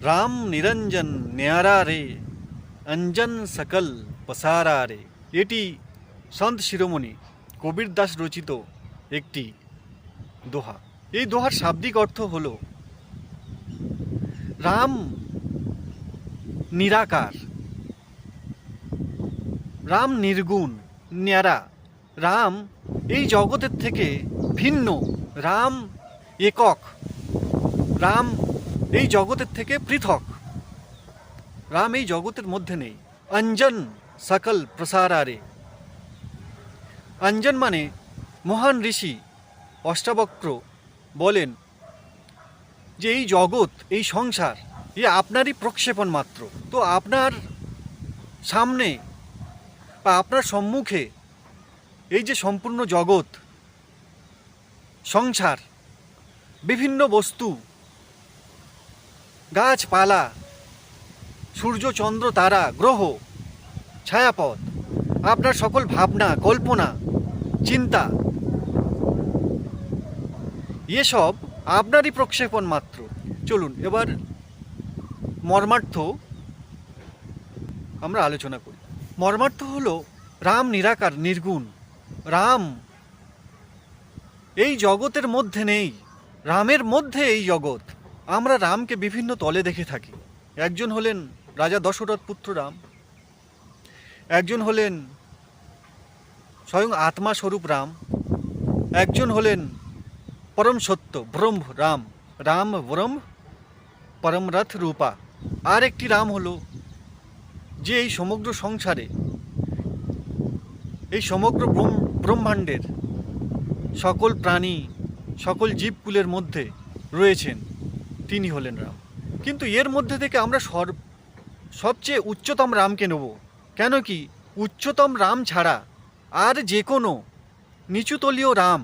রাম নিরঞ্জন ন্যারা রে অঞ্জন সকল পসারা রে এটি সন্ত শিরোমণি কবির দাস রচিত একটি দোহা এই দোহার শাব্দিক অর্থ হল রাম নিরাকার, রাম নির্গুণ, ন্যারা। রাম এই জগতের থেকে ভিন্ন। রাম একক, রাম এই জগতের থেকে পৃথক। রাম এই জগতের মধ্যে নেই। অঞ্জন সকল প্রসারারে। অঞ্জন মানে মহান ঋষি অষ্টাবক্র বলেন যে এই জগৎ, এই সংসার, এ আপনারই প্রক্ষেপণ মাত্র। তো আপনার সামনে বা আপনার সম্মুখে এই যে সম্পূর্ণ জগৎ, সংসার, বিভিন্ন বস্তু গাছপালা, সূর্য, চন্দ্র, তারা, গ্রহ, ছায়াপথ, আপনার সকল ভাবনা, কল্পনা, চিন্তা, এসব আপনারই প্রক্ষেপণ মাত্র। চলুন, এবার মর্মার্থ আমরা আলোচনা করি। মর্মার্থ হল রাম নিরাকার, নির্গুণ। রাম এই জগতের মধ্যে নেই, রামের মধ্যে এই জগৎ। আমরা রামকে বিভিন্ন তলে দেখে থাকি। একজন হলেন রাজা দশরথ পুত্র রাম। একজন হলেন স্বয়ং আত্মা স্বরূপ রাম। একজন হলেন পরম সত্য, ব্রহ্ম রাম। রাম ব্রহ্ম পরমরথ রূপা। আর একটি রাম হলো যে এই সমগ্র সংসারে, এই সমগ্র ব্রহ্মাণ্ডের সকল প্রাণী, সকল জীবকুলের মধ্যে রয়েছেন। তিনি হলেন রাম। কিন্তু এর মধ্যে থেকে আমরা সর, সবচেয়ে উচ্চতম রামকে নেব। কেন কি উচ্চতম রাম ছাড়া আর যে কোনো নিচুতলীয় রাম,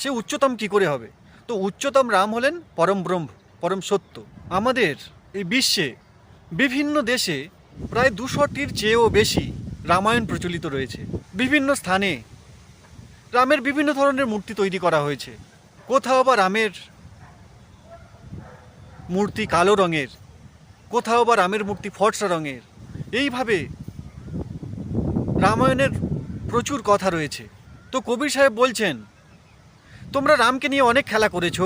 সে উচ্চতম কি করে হবে? তো উচ্চতম রাম হলেন পরম ব্রহ্ম, পরম সত্য। আমাদের এই বিশ্বে বিভিন্ন দেশে প্রায় দুশোটির চেয়েও বেশি রামায়ণ প্রচলিত রয়েছে। বিভিন্ন স্থানে রামের বিভিন্ন ধরনের মূর্তি তৈরি করা হয়েছে। কোথাও বা রামের মূর্তি কালো রঙের, কোথাও বা রামের মূর্তি ফর্সা রঙের। এইভাবে রামায়ণের প্রচুর কথা রয়েছে। তো কবির সাহেব বলছেন, তোমরা রামকে নিয়ে অনেক খেলা করেছ।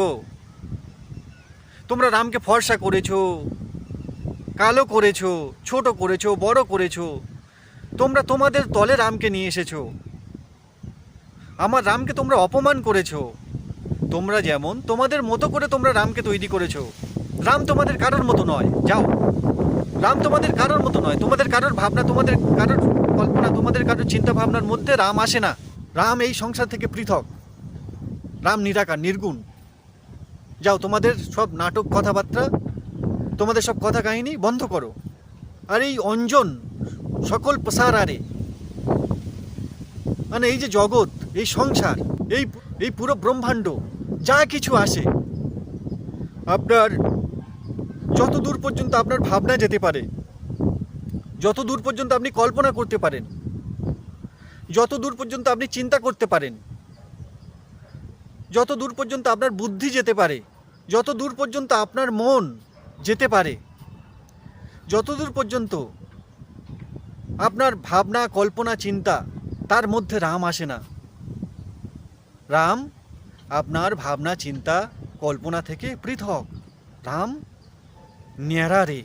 তোমরা রামকে ফর্সা করেছ, কালো করেছ, ছোট করেছ, বড় করেছ। তোমরা তোমাদের তলে রামকে নিয়ে এসেছ। আমার রামকে তোমরা অপমান করেছ। তোমরা যেমন তোমাদের মতো করে তোমরা রামকে তৈরি করেছ। রাম তোমাদের কারোর মতো নয়। যাও। রাম তোমাদের কারোর মতো নয়। তোমাদের কারোর ভাবনা, তোমাদের কারোর কল্পনা, তোমাদের কারোর চিন্তা ভাবনার মধ্যে রাম আসে না। রাম এই সংসার থেকে পৃথক। রাম নিরাকার, নির্গুণ। যাও, তোমাদের সব নাটক, কথাবার্তা, তোমাদের সব কথা কাহিনী বন্ধ করো। আর এই অঞ্জন সকল প্রসার আরে মানে এই যে জগৎ, এই সংসার, এই এই পুরো ব্রহ্মাণ্ড, যা কিছু আসে। আপনার যত দূর পর্যন্ত আপনার ভাবনা যেতে পারে যত দূর পর্যন্ত আপনি কল্পনা করতে পারেন যত দূর পর্যন্ত আপনি চিন্তা করতে পারেন যত দূর পর্যন্ত আপনার বুদ্ধি যেতে পারে যত দূর পর্যন্ত আপনার মন যেতে পারে যত দূর পর্যন্ত আপনার ভাবনা, কল্পনা, চিন্তা তার মধ্যে রাম আসে না। রাম আপনার ভাবনা, চিন্তা, কল্পনা থেকে পৃথক। রাম ন্যারা রে